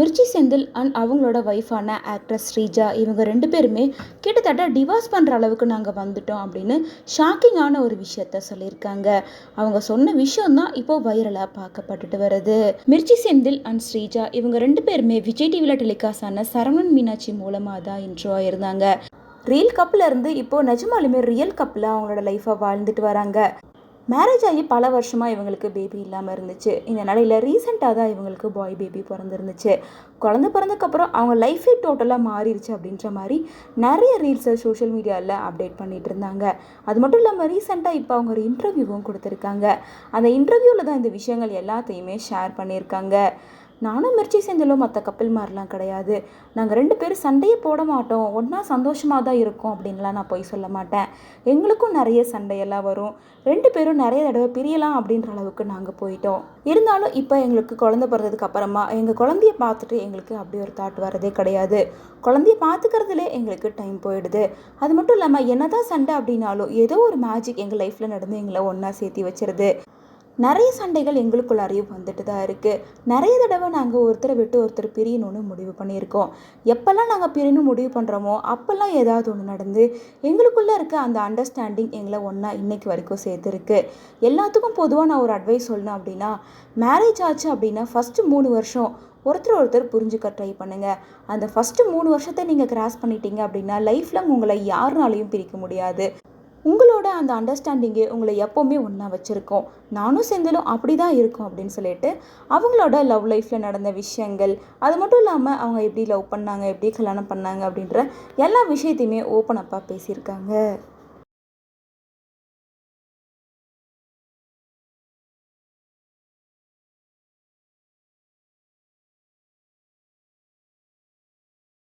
Mirchi Senthil and அவங்களோட ஒய்ஃபான actress Sreeja இவங்க ரெண்டு பேருமே கிட்டத்தட்ட டிவோர்ஸ் பண்ணுற அளவுக்கு நாங்கள் வந்துட்டோம் அப்படின்னு ஷாக்கிங்கான ஒரு விஷயத்த சொல்லியிருக்காங்க. அவங்க சொன்ன விஷயம் தான் இப்போ வைரலாக பார்க்கப்பட்டுட்டு வருது. மிர்ச்சி செந்தில் அண்ட் ஸ்ரீஜா இவங்க ரெண்டு பேருமே விஜய் டிவியில் டெலிகாஸ்ட் ஆன சரவணன் மீனாட்சி மூலமாக தான் இன்ட்ரோ ஆயிருந்தாங்க. ரியல் கப்பில் இருந்து இப்போ நிஜமாலுமே ரியல் கப்பில் அவங்களோட லைஃப்பை வாழ்ந்துட்டு வராங்க. மேரேஜ் ஆகி பல வருஷமாக இவங்களுக்கு பேபி இல்லாமல் இருந்துச்சு. இந்த நிலையில் ரீசெண்டாக தான் இவங்களுக்கு பாய் பேபி பிறந்திருந்துச்சு. குழந்த பிறந்தக்கப்புறம் அவங்க லைஃபே டோட்டலாக மாறிடுச்சு அப்படின்ற மாதிரி நிறைய ரீல்ஸை சோஷியல் மீடியாவில் அப்டேட் பண்ணிகிட்டு இருந்தாங்க. அது மட்டும் இல்லாமல் ரீசெண்டாக இப்போ அவங்க ஒரு இன்டர்வியூவும் கொடுத்துருக்காங்க. அந்த இன்டர்வியூவில் தான் இந்த விஷயங்கள் எல்லாத்தையுமே ஷேர் பண்ணியிருக்காங்க. நானும் மிர்ச்சி செஞ்சலும் மற்ற கப்பல் மாதிரிலாம் கிடையாது. நாங்கள் ரெண்டு பேரும் சண்டையே போட மாட்டோம். ஒன்றா சந்தோஷமாக தான் இருக்கோம் அப்படின்லாம் நான் போய் சொல்ல மாட்டேன். எங்களுக்கும் நிறைய சண்டையெல்லாம் வரும். ரெண்டு பேரும் நிறைய தடவை பிரியலாம் அப்படின்ற அளவுக்கு நாங்கள் போயிட்டோம். இருந்தாலும் இப்போ எங்களுக்கு குழந்தை பிறந்ததுக்கு அப்புறமா எங்கள் குழந்தைய பார்த்துட்டு எங்களுக்கு அப்படி ஒரு தாட் வரதே கிடையாது. குழந்தைய பார்த்துக்கிறதுலே எங்களுக்கு டைம் போயிடுது. அது மட்டும் இல்லாமல் என்னதான் சண்டை அப்படின்னாலும் ஏதோ ஒரு மேஜிக் எங்கள் லைஃப்பில் நடந்து எங்களை ஒன்றா சேர்த்தி வச்சிருது. நிறைய சண்டைகள் எங்களுக்குள்ளாரையும் வந்துட்டு தான் இருக்குது நிறைய தடவை நாங்கள் ஒருத்தரை விட்டு ஒருத்தர் பிரியணும்னு முடிவு பண்ணியிருக்கோம். எப்போல்லாம் நாங்கள் பிரியணும் முடிவு பண்ணுறோமோ அப்போல்லாம் ஏதாவது ஒன்று நடந்து எங்களுக்குள்ளே இருக்க அந்த அண்டர்ஸ்டாண்டிங் எங்களை ஒன்றா இன்றைக்கு வரைக்கும் சேர்த்துருக்கு. எல்லாத்துக்கும் பொதுவாக நான் ஒரு அட்வைஸ் சொல்லணும் அப்படின்னா மேரேஜ் ஆச்சு அப்படின்னா ஃபஸ்ட்டு மூணு வருஷம் ஒருத்தர் ஒருத்தர் புரிஞ்சுக்க ட்ரை பண்ணுங்கள் அந்த ஃபஸ்ட்டு மூணு வருஷத்தை நீங்கள் கிராஸ் பண்ணிட்டீங்க அப்படின்னா லைஃப்பில் உங்களை யாருனாலையும் பிரிக்க முடியாது. உங்களோட அந்த அண்டர்ஸ்டாண்டிங்கே உங்களை எப்போவுமே ஒன்றா வச்சுருக்கோம். நானும் செந்திலும் அப்படி தான் இருக்கோம் அப்படின்னு சொல்லிட்டு அவங்களோட லவ் லைஃப்பில் நடந்த விஷயங்கள் அது மட்டும் இல்லாமல் அவங்க எப்படி லவ் பண்ணாங்க எப்படி கல்யாணம் பண்ணாங்க அப்படின்ற எல்லா விஷயத்தையுமே ஓப்பன் அப்பாக பேசியிருக்காங்க.